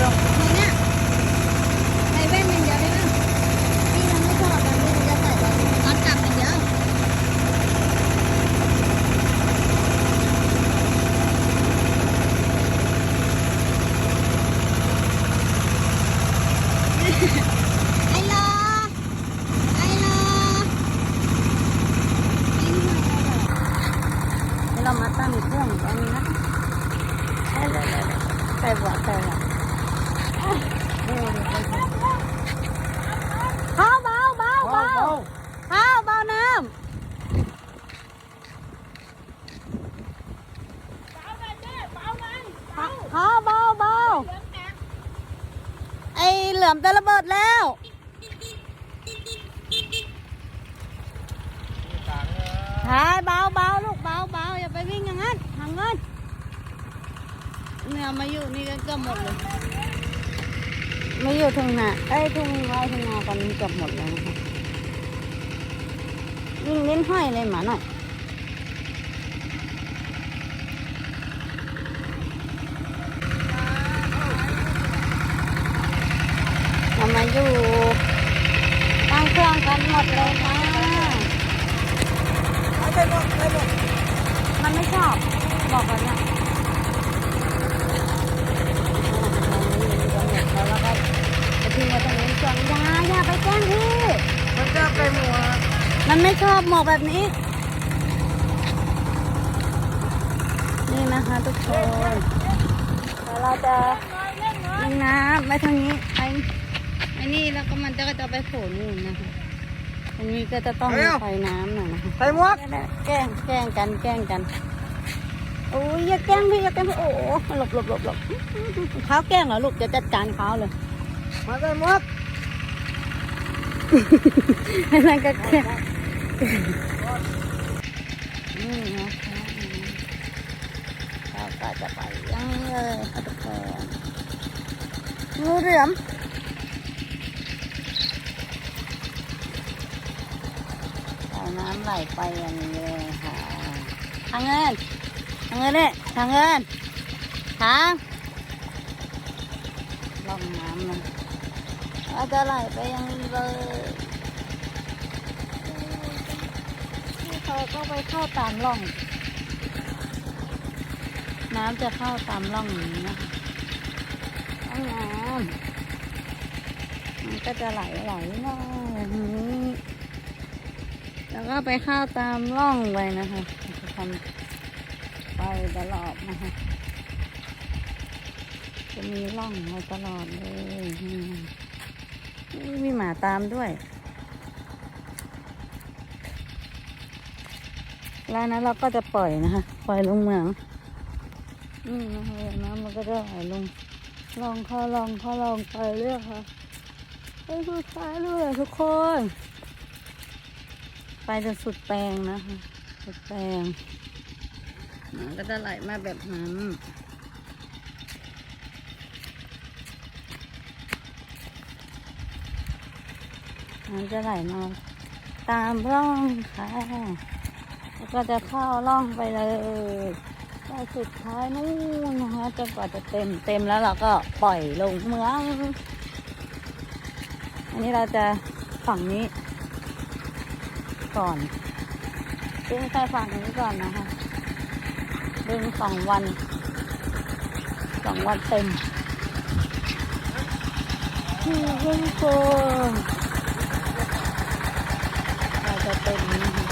แล้ว นี่เนี่ยใส่แว่นอย่างเดียวได้ไหมพี่ยังไม่ชอบมันพี่จะใส่แบบน็อตกลับอย่างเดียว ไอ้ลอไอ้ลอไอ้นี่มาแล้วเหรอเดี๋ยวเรามาตั้งเครื่องตรงนี้นะใช่เลยใส่หัวใส่หัวเบาเบาเบาเบาเบาเบาน้ำเบาเบาเบาไอเห ลือมจะระเบิดแล้วหายเบาเบาลูกเบาเบาอย่าไปวิ่งอย่างนั้นทางเงินเนี่ยมาอยู่นี่ก็เกือบหมดเลยมาอยู่ทุ่งนาเอ้ยทุ่งไร่ทุ่งนากันเกือบหมดเลยนะคะวิ่งเล่นห้อยเลยหมาหน่อยเรามา อยู่ตั้งเครื่องกันหมดเลยค่ะเอาไปหมดไปหมดมันไม่ชอบบอกแล้วเนี่ยแล้วก็ไปทิ้งไว้ตรงนี้ส่วนยาอย่าไปแกล้งพี่มันจะไปหมดมันไม่ชอบหมอกแบบนี้ นี่นะคะทุกคนเดี๋ยวเราจะยิงน้ำไปทางนี้ไปไอ้ นี่แล้วก็มันจะก็จะไปโผล่นู่นนะคะตรงนี้ก็จะต้องมีไฟน้ำหน่อยนะคะใส่หมวกแกล้งแกล้งกันแกล้งกันโอ้ยอย่าแกล้งพี่อย่าแกล้งพี่โอ้โหหลบหลบหลบหลบเขาแกล้งเหรอลูกจะจัดการเขาเลย มาใส่หมวกนั่นก็แกล้งนี่นะคะเราก็จะไปยังนี้เลยค่ะทุกคนงูเหลือมสาย น้ำไหลไปอย่างนี้เลยค่ะทางเงินทางเงินเนี่ยทางเงินทางล่องน้ำมันเราจะไหลไปอยังนี้เลยที่เขาก็ไปเข้าตามร่อง น้ำจะเข้าตามร่องอย่างนี้นะคะร่องน้ำมันก็จะไหลไหลมาอย่างนี้ แล้วก็ไปเข้าตามร่องไปนะคะทำไปตลอดนะคะ จะมีร่องมาตลอดเลยมนี่มีหมาตามด้วย แล้วนั้นเราก็จะปล่อยนะคะ ปล่อยลงเหมืองนี่นะคะน้ำมันก็จะไหลลงลองเข้าลองเข้าลองไปเรื่อยค่ะไปสุดท้ายเลยทุกคน ไปจนสุดแปลงนะคะ สุดแปลงมันก็จะไหลมาแบบนั้นมันจะไหลมาตามร่องค่ะ แล้วก็จะเข้าร่องไปเลยไปสุดท้ายนู่นนะคะจนกว่าจะเต็มเต็มแล้วเราก็ปล่อยลงเมือง อันนี้เราจะฝั่งนี้ ก่อนดึงใส่ฝั่งนี้ก่อนนะคะ ดึงสองวันสองวันเต็มนี่ทุกคนเราจะเต็มนะคะ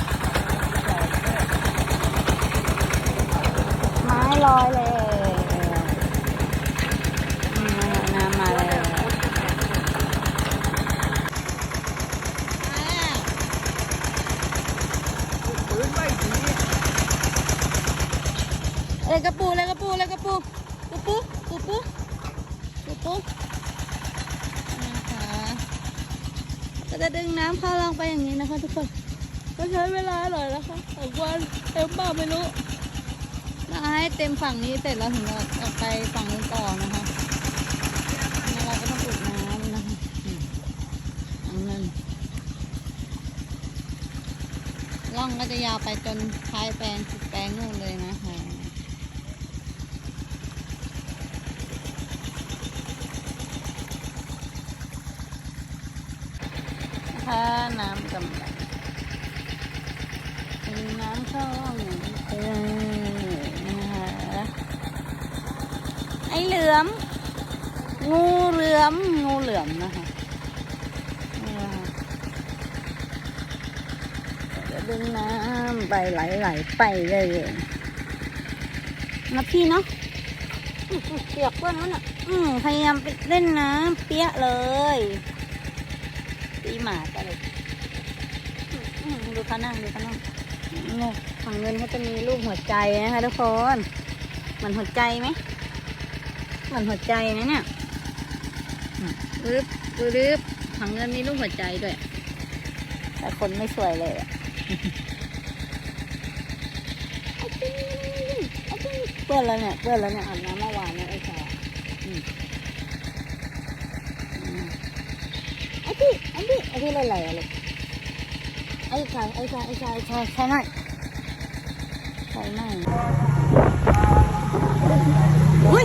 ไม้ลอยเลยนี่นะคะน้ำมาแล้วมาแล้ว ปืนไม่ดี อะไรกระปูอะไรกระปูอะไรกระปูกระปูกระปูกระปูนะคะก็จะดึงน้ำเข้าลงไปอย่างนี้นะคะทุกคนก็ใช้เวลาหน่อยนะคะสองวันเต็มบ้าไม่รู้มาให้เต็มฝั่งนี้เสร็จแล้วถึงจะออกไปฝั่งนู้นต่อนะคะแล้วเราก็ต้องอุดน้ำนะคะอันนั้นร่องก็จะยาวไปจนท้ายแปลงสุดแปลงนู่นเลยนะคะ น้ำกำลังนน้ำช่องเออนะะไอเหลือม งูเหลือม งูเหลือมนะคะจะดึงน้ำไปไหลไๆไปเลยนะพี่เนาะเปียกเพื่อนนั่นอะ อืมพยายามไปเล่นน้ำเปียกเลย ตีหมากันเดูเขานั่งดูเขานั่งลูกฝั่งเงินเขาจะมีรูปหัวใจนะคะทุกคนเหมือนหัวใจไหมเหมือนหัวใจนะเนี่ยรึบรึบฝั่งเงินมีรูปหัวใจด้วย แต่คนไม่สวยเลยอะเปื้อนแล้วเนี่ยเปื้อนแล้วเนี่ยอาบน้ำเมื่อวานเนี่ยไอ้ชาไอ้ที่ไอ้ที่ไอ้ที่อะไรอะลูก ไอ้ใก่ไอ้ใก่ไอ้ไก่ใช่ใช่ไหมใช่ไหมเฮ้ย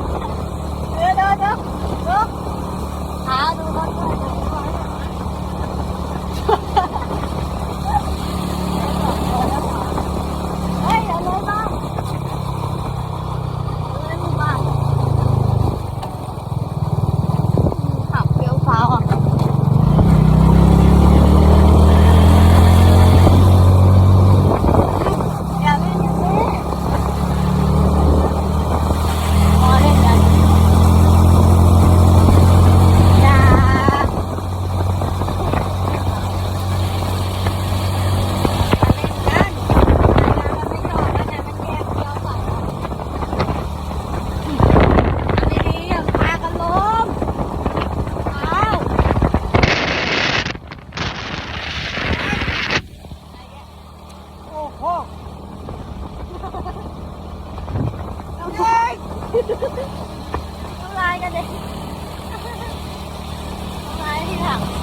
น้ำลายน้ำลากันเลยน้ำลายที่ถัง